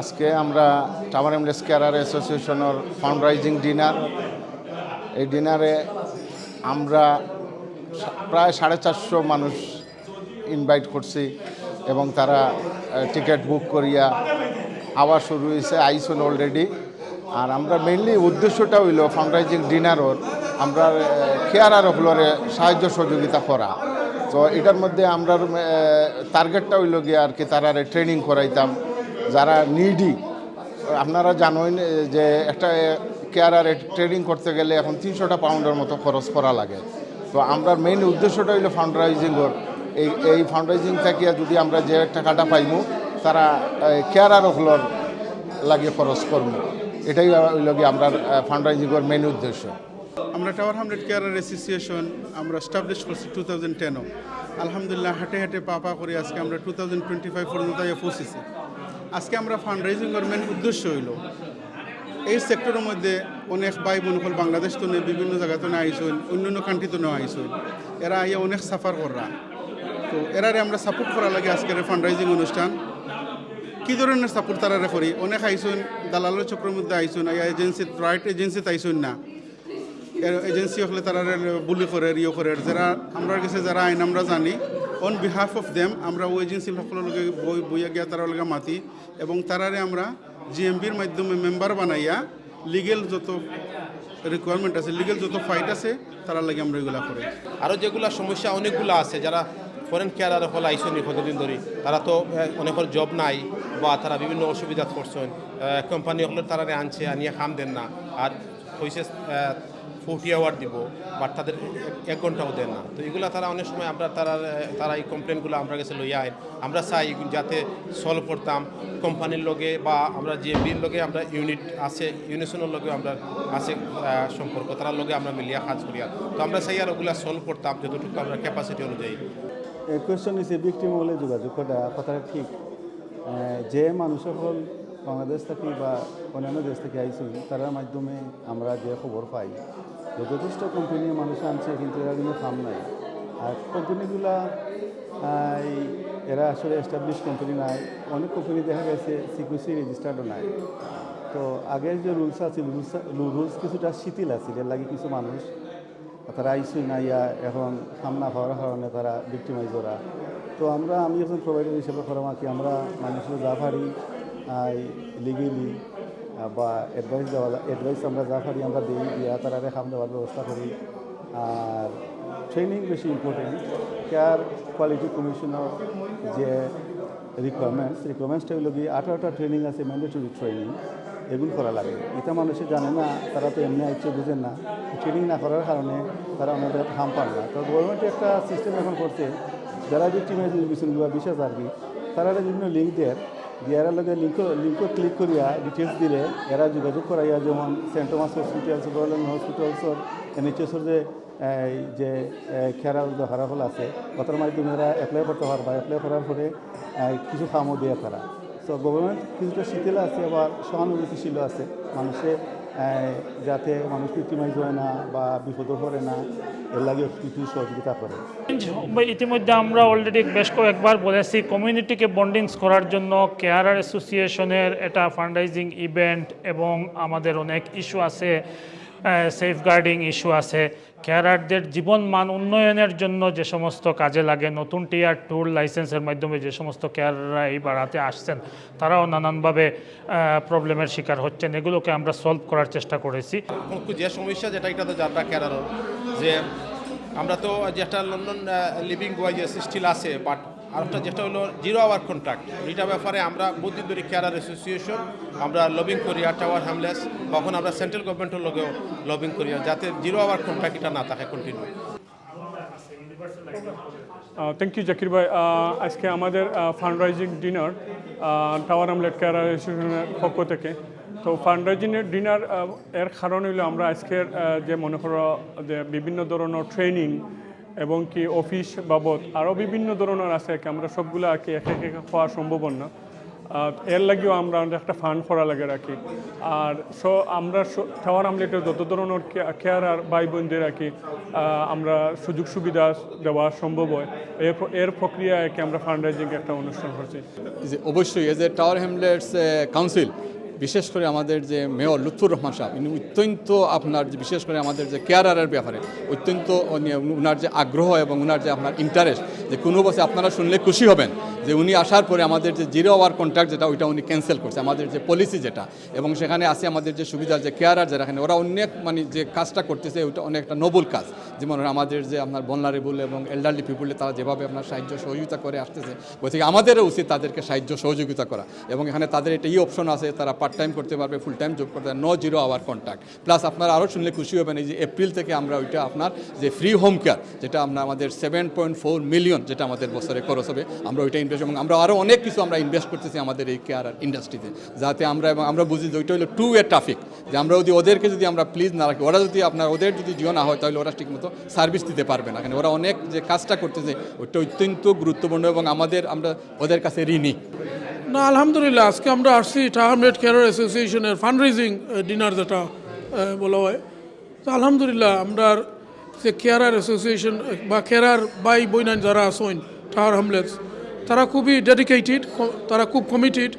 আজকে আমরা Tower Hamlets carer অ্যাসোসিয়েশনের ফান্ডরাইজিং ডিনার। এই ডিনারে আমরা প্রায় সাড়ে চারশো মানুষ ইনভাইট করছি এবং তারা টিকিট বুক করিয়া আবার শুরু হয়েছে আইসন অলরেডি আর আমরা মেইনলি উদ্দেশ্যটা হইল ফান্ডরাইজিং ডিনারর, আমরা কেয়ারার হলরে সাহায্য সহযোগিতা করা। তো এটার মধ্যে আমরা টার্গেটটা হইল গিয়ে আর কি তারা ট্রেনিং করাইতাম। যারা নিডি আপনারা জানেন যে একটা কেয়ারার ট্রেডিং করতে গেলে এখন তিনশোটা পাউন্ডের মতো খরচ করা লাগে। তো আমরা মেইন উদ্দেশ্যটা হইল ফান্ডরাইজিংর এই এই ফান্ডরাইজিং থেকে যদি আমরা যে টাকাটা পাইমু, তারা কেয়ারার হলর লাগিয়ে খরচ করব এটাই হইল গিয়ে আমরা ফান্ডরাইজিংয়ের মেইন উদ্দেশ্য। আমরা টাওয়ার হামলেট কেয়ারার অ্যাসোসিয়েশন আমরা স্টাবলিশ করছি টু থাউজেন্ড টেনও আলহামদুলিল্লাহ, হাঁটে হাঁটে পা পা করে আজকে আমরা টু থাউজেন্ড টোয়েন্টি ফাইভ পর্যন্ত পৌঁছেছি। আজকে আমরা ফান্ড রাইজিংয়ের মেন উদ্দেশ্য হইল, এই সেক্টরের মধ্যে অনেক ভাই বোন হল, বাংলাদেশ তো নেই, বিভিন্ন জায়গাতে না আইসইন অন্যান্য কান্ট্রি তো না আইসইন এরা আইয়া অনেক সাফার কররা। তো এরারে আমরা সাপোর্ট করা লাগে আজকের ফান্ড রাইজিং অনুষ্ঠান। কী ধরনের সাপোর্ট তারা করি? অনেক আইসুন দালালের চক্রের মধ্যে আইসুন এজেন্সি রাইট এজেন্সিতে আইসুন না। এজেন্সি হলে তারা বুলি করে, রিও করে। যারা আমরা কাছে যারা আইন, আমরা জানি। অন বিহাফ অফ দেম আমরা ওই এজেন্সি সকলের বইয়া গিয়া তার লগে মাতি এবং তারারে আমরা জিএমবির মাধ্যমে মেম্বার বানাইয়া লিগেল যত রিকোয়ারমেন্ট আছে লিগেল যত ফাইট আছে তারা লাগে আমরা এগুলা করি। আরও যেগুলো সমস্যা অনেকগুলো আছে, যারা ফরেন কেয়ারার হল আইসনি কতদিন ধরে, তারা তো অনেকের জব নাই বা তারা বিভিন্ন অসুবিধা করছেন কোম্পানি হলে তারা আনছে, আনিয়ে খাম দেন না। আর হয়েছে ফোর্টি আওয়ার দিব বাট তাদের এক- ঘন্টাও দেন না। তো এগুলো তারা অনেক সময় আমরা তারা তারা এই কমপ্লেনগুলো আমরা কাছে লইয়া আইন। আমরা চাই যাতে সলভ করতাম কোম্পানির লগে বা আমরা যে বির লগে আমরা ইউনিট আছে ইউনিশনের লগে আমরা আছে সম্পর্ক। তার লগে আমরা মিলিয়া কাজ করিয়া। তো আমরা চাই আর ওগুলা সলভ করতাম, যতটুকু আমরা ক্যাপাসিটি অনুযায়ী। কোয়েশ্চন হচ্ছে ভিক্টিম হলে যোগাযোগ করা কথাটা ঠিক। যে মানুষ সকল বাংলাদেশ থেকে বা অন্যান্য দেশ থেকে আইসি, তার মাধ্যমে আমরা যে খবর পাই যথেষ্ট কোম্পানি মানুষ আনছে, কিন্তু এরা কিন্তু কাম নাই। আর কোম্পানিগুলা এরা আসলে এস্টাবলিশ কোম্পানি নাই। অনেক কোম্পানি দেখা গেছে সিকিউরিটি রেজিস্টার্ডও নাই। তো আগের যে রুলস আছে রুলস রুলস কিছুটা শিথিল আছে, এর লাগে কিছু মানুষ, তারা আইসি নাইয়া এখন সামনা হওয়ার কারণে তারা ভিক্টিমাইজ ওরা। তো আমরা, আমি একজন প্রোভাইডার হিসেবে করাম আর কি আমরা মানুষের যা পারি লিগেলি বা অ্যাডভাইস দেওয়া অ্যাডভাইস আমরা যা পারি আমরা দিই দিয়া তারা খাম দেওয়ার ব্যবস্থা করি। আর ট্রেনিং বেশি ইম্পর্টেন্ট কেয়ার কোয়ালিটি কমিশনের যে রিকোয়ারমেন্টস রিকোয়ারমেন্টসটা হলো কি আঠারোটা ট্রেনিং আছে ম্যান্ডেটরি ট্রেনিং এগুলো করা লাগে। এটা মানুষে জানে না, তারা তো এমনি আইচ্ছে বুঝেন না। ট্রেনিং না করার কারণে তারা জায়গায় হাম পান না। তো গভর্নমেন্ট একটা সিস্টেম এখন করছে, যারা ভিক্টিমাইজ বিষয়গুলো বিশেষ আর কি তারা বিভিন্ন লিঙ্ক দিয়ে এরা লগে লিঙ্ক লিঙ্ক ক্লিক করিয়া ডিটেলস দিলে এরা যোগাযোগ করাইয়া যেমন সেন্ট টমাস হসপিটালস গভর্নমেন্ট হসপিটালসর এনএইচএসর যে যে খেয়ার হারাফল আছে ওটার মাধ্যমে এরা অ্যাপ্লাই করতে পারবা। অ্যাপ্লাই করার পরে কিছু কামও দিয়ে তারা। সো গভর্নমেন্ট কিছুটা শিথিল আছে আবার সহানুভূতিশীল আছে। মানুষে এই, যাতে মানুষ ইতিমাইজ হয় না বা বিপদ পড়ে না, এর লাগে কিছু সহযোগিতা করে। ইতিমধ্যে আমরা অলরেডি বেশ কয়েকবার বলেছি কমিউনিটিকে বন্ডিংস করার জন্য কেয়ারার অ্যাসোসিয়েশনের এটা ফান্ডরাইজিং ইভেন্ট এবং আমাদের অনেক ইস্যু আছে। সেফ গার্ডিং ইস্যু আছে। কেয়ারারদের জীবন মান উন্নয়নের জন্য যে সমস্ত কাজে লাগে, নতুন টিয়ার ট্যুর লাইসেন্সের মাধ্যমে যে সমস্ত কেয়ারাররা এই বাড়াতে আসছেন, তারাও নানানভাবে প্রবলেমের শিকার হচ্ছেন। এগুলোকে আমরা সলভ করার চেষ্টা করেছি। যে সমস্যা যেটা, এটা তো যাত্রা কেরার যে আমরা তো যেটা লন্ডন লিভিং ওয়াইজ স্টিল আছে বাট আরেকটা যেটা হলো জিরো আওয়ার কন্ট্রাক্ট এটা ব্যাপারে আমরা বুদ্ধি দরি কেয়ারার অ্যাসোসিয়েশন আমরা লবিং করি, আর টাওয়ার হ্যামলেস তখন আমরা সেন্ট্রাল গভর্নমেন্টের লগেও লবিং করি যাতে জিরো আওয়ার কন্ট্রাক্ট এটা না থাকে কন্টিনিউ থ্যাংক ইউ জাকির ভাই। আজকে আমাদের fund raising dinner Tower Hamlets care অ্যাসোসিয়েশনের পক্ষ থেকে। তো ফান্ড রাইজিংয়ের ডিনার এর কারণ হইল আমরা আজকের যে মনে করো যে বিভিন্ন ধরনের ট্রেনিং এবং কি অফিস বাবদ আরও বিভিন্ন ধরনের আছে আর কি আমরা সবগুলো আর কি একে একে হওয়া সম্ভব না। এর লাগেও আমরা একটা ফান্ড করা লাগে রাখি আর সো আমরা টাওয়ার আমলেটে যত ধরনের কেয়ার আর ভাই বোনদের রাখি আহ, আমরা সুযোগ সুবিধা দেওয়া সম্ভব হয়। এর এর প্রক্রিয়ায় আমরা ফান্ড রাইজিং একটা অনুষ্ঠান করছি। অবশ্যই as a Tower Hamlets council বিশেষ করে আমাদের যে মেয়র লুৎফুর রহমান সাহেব, ইনি অত্যন্ত আপনার যে বিশেষ করে আমাদের যে কেয়ারারের ব্যাপারে অত্যন্ত উনি- উনার যে আগ্রহ এবং উনার যে আপনার ইন্টারেস্ট যে কোনো বসে আপনারা শুনলে খুশি হবেন যে উনি আসার পরে আমাদের যে জিরো আওয়ার কন্ট্রাক্ট যেটা, ওইটা উনি ক্যান্সেল করছে। আমাদের যে পলিসি যেটা, এবং সেখানে আছে আমাদের যে সুবিধা যে কেয়ারার যারা, এখানে ওরা অনেক মানে যে কাজটা করতেছে, ওইটা অনেকটা নোবেল কাজ। যেমন আমাদের যে আপনার বনলারেবল এবং এল্ডারলি পিপুলে তারা যেভাবে আপনার সাহায্য সহযোগিতা করে আসতেছে গতিকে আমাদেরও উচিত তাদেরকে সাহায্য সহযোগিতা করা। এবং এখানে তাদের এটা এই অপশন আছে, তারা পার্ট টাইম করতে পারবে ফুল টাইম জব করতে no zero hour contract plus আপনারা আরও শুনলে খুশি হবেন, এই যে এপ্রিল থেকে আমরা ওইটা আপনার যে ফ্রি হোম কেয়ার যেটা আমরা আমাদের সেভেন পয়েন্ট ফোর মিলিয়ন যেটা আমাদের বছরে খরচ হবে, আমরা ওইটা ইনভেস্ট এবং আমরা আরও অনেক কিছু আমরা ইনভেস্ট করতেছি আমাদের এই কেয়ার ইন্ডাস্ট্রিতে যাতে আমরা এবং আমরা বুঝি যে ওইটা হলো টু এ ট্রাফিক যে আমরা যদি ওদেরকে যদি আমরা প্লিজ না রাখি, ওরা যদি আপনার ওদের যদি জিও না হয়, তাহলে ওরা ঠিকমতো সার্ভিস দিতে পারবে না। কারণ ওরা অনেক যে কাজটা করতেছে, ওইটা অত্যন্ত গুরুত্বপূর্ণ এবং আমাদের, আমরা ওদের কাছে ঋণী। না, আলহামদুলিল্লাহ, আজকে আমরা আসছি টাহামরেড কেয়ার অ্যাসোসিয়েশনের ফান্ড রেজিং ডিনার যেটা বলা হয়। তো আলহামদুলিল্লাহ, আমরা যে কেয়ারার অ্যাসোসিয়েশন, বা কেয়ারার বাই বইনান যারা আসেন টাহার হামলেটস, তারা খুবই ডেডিকেটেড তারা খুব কমিটেড,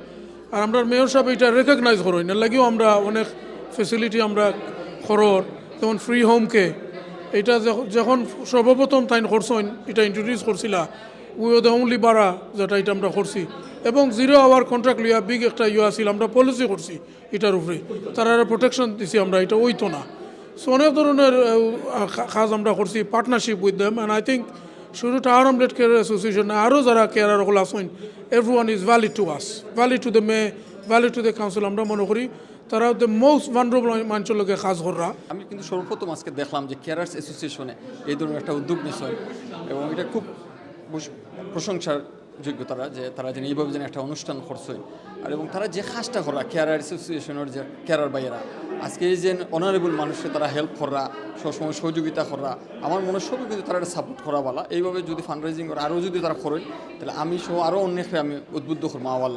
আর আমরা মেয়র সাহেব এটা রেকগনাইজ করেন। এর লাগেও আমরা অনেক ফেসিলিটি আমরা খরর যেমন ফ্রি হোমকে, এটা যখ- যখন সর্বপ্রথম তাইন করছেন, এটা ইন্ট্রোডিউস করছিলা, উই দ্য অনলি বারা, যেটা এটা আমরা করছি। এবং জিরো আওয়ার কন্ট্রাক্ট লিয়া বিগ একটা ইয়ে আছিল, আমরা পলিসি করছি এটার উপরে। তারা প্রোটেকশন দিছি আমরা, এটা ওইতো না। সো অনেক ধরনের কাজ আমরা করছি partnership with them and I think শুধু টাওয়ার আমলেট কেয়ার অ্যাসোসিয়েশন আরও যারা কেয়ারার হল আসেন everyone is valid to us valid to the mayor valid to the council আমরা মনে করি তারা দ্য মোস্ট ভান্ডারেবল মানুষের কাজ করা আমি কিন্তু সর্বপ্রথম আজকে দেখলাম যে কেয়ারার্স অ্যাসোসিয়েশনে এই ধরনের একটা উদ্যোগ নিয়েছে এবং এটা খুব প্রশংসার যোগ্য তারা যে তারা যেন এইভাবে যেন একটা অনুষ্ঠান করছে। আর এবং তারা যে কাজটা করা কেয়ারার অ্যাসোসিয়েশনের যে কেয়ারার বাইরা আজকে এই যে অনারেবল মানুষকে তারা হেল্প করা সবসময় সহযোগিতা করা আমার মনে সবই কিন্তু তারা সাপোর্ট করা বলা। এইভাবে যদি ফান্ড রাইজিং করে আরও যদি তারা করে, তাহলে আমি সহ আরও অন্যকে আমি উদ্বুদ্ধ করব আওয়াল